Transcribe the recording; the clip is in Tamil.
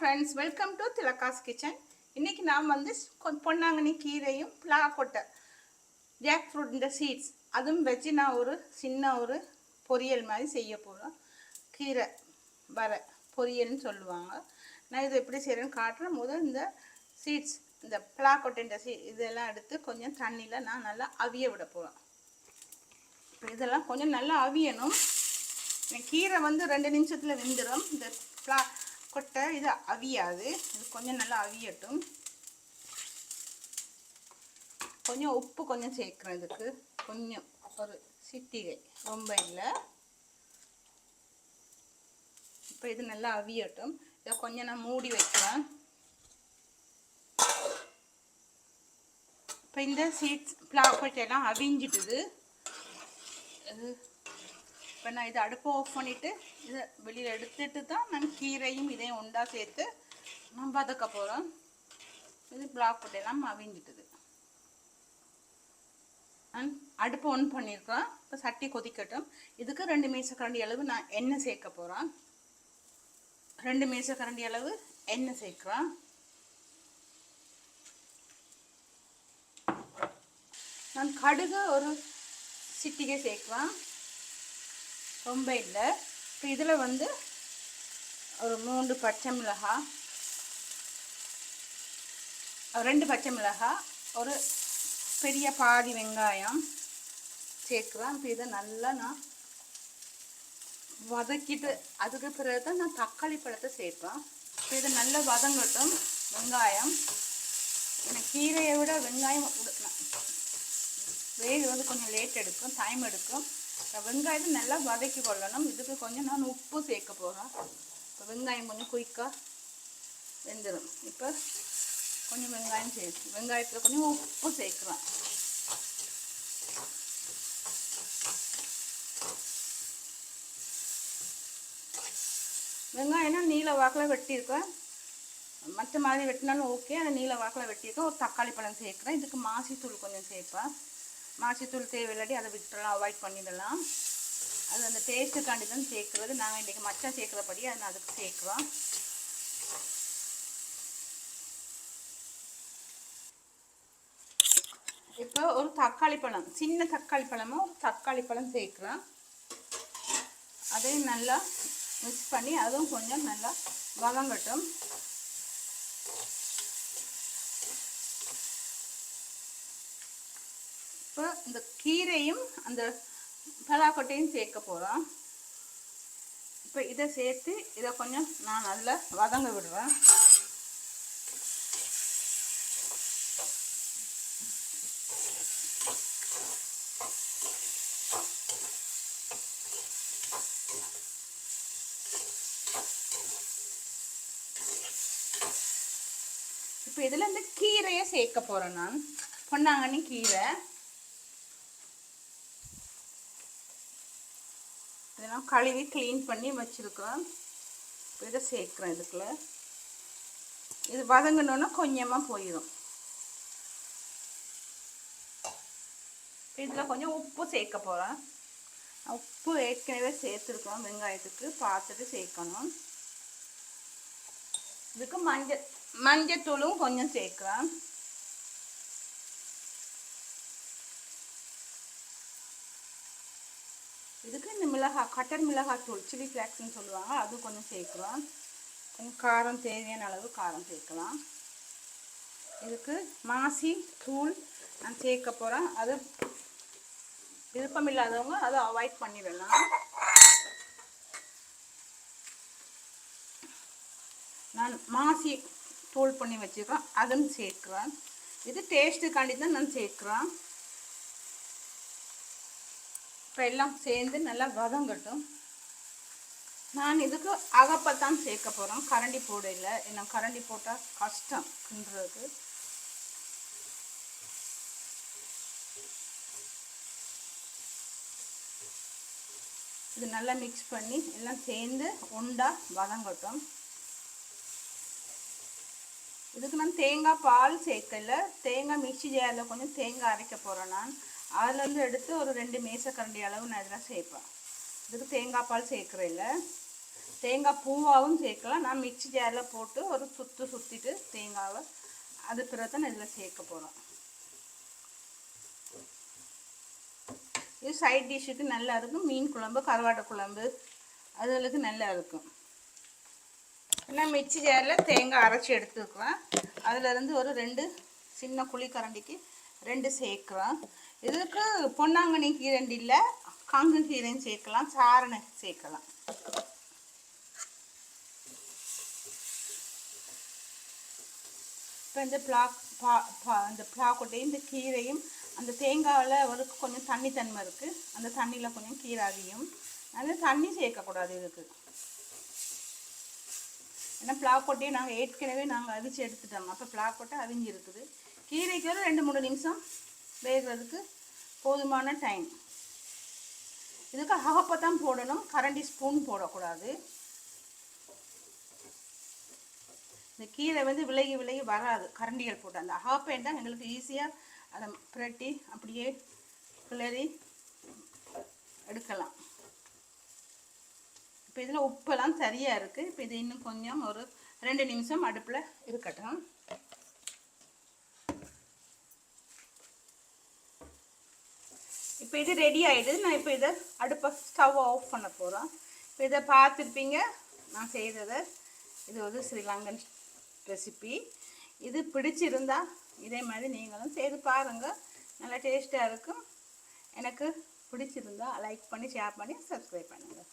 Friends welcome to Thilaka's kitchen இன்னைக்கு நான் வந்து கொ- பொன்னாங்கண்ணி கீரையும் பிளாக்கொட்டை ஜாக் ஃப்ரூட் இந்த சீட்ஸ் அதுவும் வச்சு நான் ஒரு சின்ன ஒரு பொரியல் மாதிரி செய்ய போகிறோம் கீரை வர பொரியல்னு சொல்லுவாங்க. நான் இதை எப்படி செய்கிறேன்னு காட்டுறேன். முதல் இந்த சீட்ஸ் இந்த பிளாக்கொட்டை இந்த சீ இதெல்லாம் எடுத்து கொஞ்சம் தண்ணியில் நான் நல்லா அவிய விட போகிறேன் இதெல்லாம் கொஞ்சம் நல்லா அவியணும். கீரை வந்து ரெண்டு நிமிஷத்தில் வெந்துடும் இந்த பிளா கொட்டை இது அவியாது. இது கொஞ்சம் நல்லா அவியட்டும். கொஞ்சம் உப்பு கொஞ்சம் சேர்க்குறேன் இதுக்கு. கொஞ்சம் ஒரு சிட்டிகை. ரொம்ப இல்லை. இப்போ இது நல்லா அவியட்டும். இதை கொஞ்சம் நான் மூடி வைக்கிறேன். இப்போ இந்த சீட்ஸ் பிளாக்கெட்டெல்லாம் அவிஞ்சிட்டுது. இது இப்போ நான் இதை அடுப்பை ஆஃப் பண்ணிவிட்டு இதை வெளியில் எடுத்துட்டு தான் நான் கீரையும் இதையும் உண்டா சேர்த்து நான் வதக்க போகிறோம் இது பிளாக் போட்டெல்லாம் அவிஞ்சிட்டுது நான் அடுப்பு ஒன் பண்ணியிருக்கோம் இப்போ சட்டி கொதிக்கட்டும். இதுக்கு ரெண்டு மீசக்கரண்டி அளவு நான் எண்ணெய் சேர்க்க போகிறேன் ரெண்டு மீசக்கரண்டி அளவு எண்ணெய் சேர்க்குறேன் நான் கடுகு ஒரு சிட்டிகை சேர்க்குவேன் ரொம்ப இல்லை. இப்போ இதில் வந்து ஒரு மூன்று பச்சை மிளகாய் ரெண்டு பச்சை மிளகாய் ஒரு பெரிய பாதி வெங்காயம் சேர்க்குவேன் இப்போ இதை நல்லா நான் வதக்கிட்டு அதுக்கு பிறகு தான் நான் தக்காளி பழத்தை சேர்ப்பேன். இப்போ இதை நல்லா வதங்கட்டும் வெங்காயம். எனக்கு கீரையை விட வெங்காயம் உட- வேக வந்து கொஞ்சம் லேட் எடுக்கும் டைம் எடுக்கும். வெங்காயத்தை நல்லா வதக்கி கொள்ளணும். இதுக்கு கொஞ்சம் நான் உப்பு சேர்க்க போகிறேன் இப்போ வெங்காயம் கொஞ்சம் குயிக்காக வெந்துடும் இப்போ கொஞ்சம் வெங்காயம் சேர்த்து வெங்காயத்தில் கொஞ்சம் உப்பு சேர்க்குறேன் வெங்காயம்னா நீல வாக்கில் வெட்டியிருக்கேன். மற்ற மாதிரி வெட்டினாலும் ஓகே. அதை நீல வாக்கில் வெட்டியிருக்கேன். ஒரு தக்காளி பழம் சேர்க்குறேன். இதுக்கு மாசித்தூள் கொஞ்சம் சேர்ப்பேன். மாசித்தூள் தேவையில்லாட்டி அதை விட்டுடலாம் அவாய்ட் பண்ணிடலாம். அது அந்த டேஸ்ட்டுக்காண்டி தான் சேர்க்குறது. நாங்கள் இன்றைக்கி மச்சா சேர்க்குறபடி அதை நான் அதுக்கு சேர்க்குறோம். இப்போ ஒரு தக்காளி பழம் சின்ன தக்காளி பழமும் ஒரு தக்காளி பழம் சேர்க்குறோம் அதையும் நல்லா மிக்ஸ் பண்ணி அதுவும் கொஞ்சம் நல்லா வதங்கட்டும். இப்போ இந்த கீரையும் அந்த பலாக்கொட்டையும் சேர்க்க போகிறோம் இப்போ இதை சேர்த்து இதை கொஞ்சம் நான் அதில் வதங்க விடுவேன். இப்போ இதில் இந்த கீரையை சேர்க்க போகிறேன் நான். பொன்னாங்கண்ணி கீரை. இதெல்லாம் கழுவி க்ளீன் பண்ணி வச்சுருக்கோம் இப்போ இதை சேர்க்குறேன் இதுக்குள்ள. இது வதங்கணுன்னா கொஞ்சமாக போயிடும் இதில் கொஞ்சம் உப்பு சேர்க்க போகிறேன் உப்பு ஏற்கனவே சேர்த்துருக்கோம் வெங்காயத்துக்கு பார்த்துட்டு சேர்க்கணும். இதுக்கு மஞ்சள் மஞ்சத்தூளும் கொஞ்சம் சேர்க்குறேன். இதுக்கு இந்த மிளகாய் கட்டர் மிளகாய் தூள் சில்லி ஃப்ளாக்ஸ்னு சொல்லுவாங்க அது கொஞ்சம் சேர்க்கலாம். கொஞ்சம் காரம் தேவையான அளவு காரம் சேர்க்கலாம். இதுக்கு மாசி தூள் நான் சேர்க்க போகிறேன் அது விருப்பம் இல்லாதவங்க அதை அவாய்ட் பண்ணிடலாம். நான் மாசி தூள் பண்ணி வச்சுருக்கேன் அதுவும் சேர்க்குறேன் இது டேஸ்ட்டுக்காண்டி தான் நான் சேர்க்குறேன் இப்போ எல்லாம் சேர்ந்து நல்லா வதங்கட்டும் நான் இதுக்கு அகப்பத்தான் சேர்க்க போகிறேன் கரண்டி போடையில் ஏன்னா கரண்டி போட்டால் கஷ்டம் கிண்டுறதுக்கு இது நல்லா மிக்ஸ் பண்ணி எல்லாம் சேர்ந்து உண்டா வதங்கட்டும் இதுக்கு நான் தேங்காய் பால் சேர்க்கல. தேங்காய் மிக்சி ஜாரில் கொஞ்சம் தேங்காய் அரைக்க போகிறேன் நான். அதுலேருந்து எடுத்து ஒரு ரெண்டு மேசக்கரண்டி அளவு நான் இதெல்லாம் சேர்ப்பேன். இதுக்கு தேங்காய் பால் சேர்க்குறேன் இல்லை தேங்காய் பூவாகவும் சேர்க்கலாம். நான் மிக்சி ஜாரில் போட்டு ஒரு சுற்று சுற்றிட்டு தேங்காவை அது பிறகு தான் இதில் சேர்க்க போகிறோம் இது சைட் டிஷ்ஷுக்கு நல்லா இருக்கும். மீன் குழம்பு கருவாட்டை குழம்பு அதுகளுக்கு நல்லா இருக்கும். நான் மிச்சி ஜாரில் தேங்காய் அரைச்சி எடுத்துக்கிறேன் அதுலேருந்து ஒரு ரெண்டு சின்ன குழி கரண்டிக்கு ரெண்டு சேர்க்குறேன் இதுக்கு பொன்னாங்கண்ணி கீரண்டி இல்லை காங்கு கீரையும் சேர்க்கலாம் சாரணை சேர்க்கலாம். இப்போ இந்த பிளாக் பா பா இந்த பிளாக்கொட்டையும் இந்த கீரையும் அந்த தேங்காயில் ஒரு கொஞ்சம் தண்ணி தன்மை இருக்குது அந்த தண்ணியில் கொஞ்சம் கீரை அதிகம் அந்த தண்ணி சேர்க்கக்கூடாது இதுக்கு. ஏன்னா பிளாக்கொட்டையை நாங்கள் ஏற்கனவே நாங்கள் அவிச்சு எடுத்துட்டோம். அப்போ பிளாக்கொட்டை அவிஞ்சு இருக்குது கீரைக்கு ஒரு ரெண்டு மூணு நிமிஷம் வேகிறதுக்கு போதுமான டைம் இதுக்கு அகப்பை தான் போடணும். கரண்டி ஸ்பூன் போடக்கூடாது. இந்த கீரை வந்து விலகி விலகி வராது. கரண்டிகள் போட்டு அந்த அகப்பை தான் எங்களுக்கு ஈஸியாக அதை புரட்டி அப்படியே கிளறி எடுக்கலாம். இப்போ இதில் உப்பெல்லாம் சரியாக இருக்குது இப்போ இது இன்னும் கொஞ்சம் ஒரு ரெண்டு நிமிஷம் அடுப்பில் இருக்கட்டும். இப்போ இது ரெடி ஆகிடுது நான் இப்போ இதை அடுப்பை ஸ்டவ் ஆஃப் பண்ண போகிறோம் இப்போ இதை பார்த்துருப்பீங்க. நான் செய்ததை. இது வந்து ஸ்ரீலங்கன் ரெசிபி இது பிடிச்சிருந்தா இதே மாதிரி நீங்களும் செய்து பாருங்கள் நல்லா டேஸ்ட்டாக இருக்கும். எனக்கு பிடிச்சிருந்தா லைக் பண்ணி ஷேர் பண்ணி சப்ஸ்கிரைப் பண்ணுங்கள்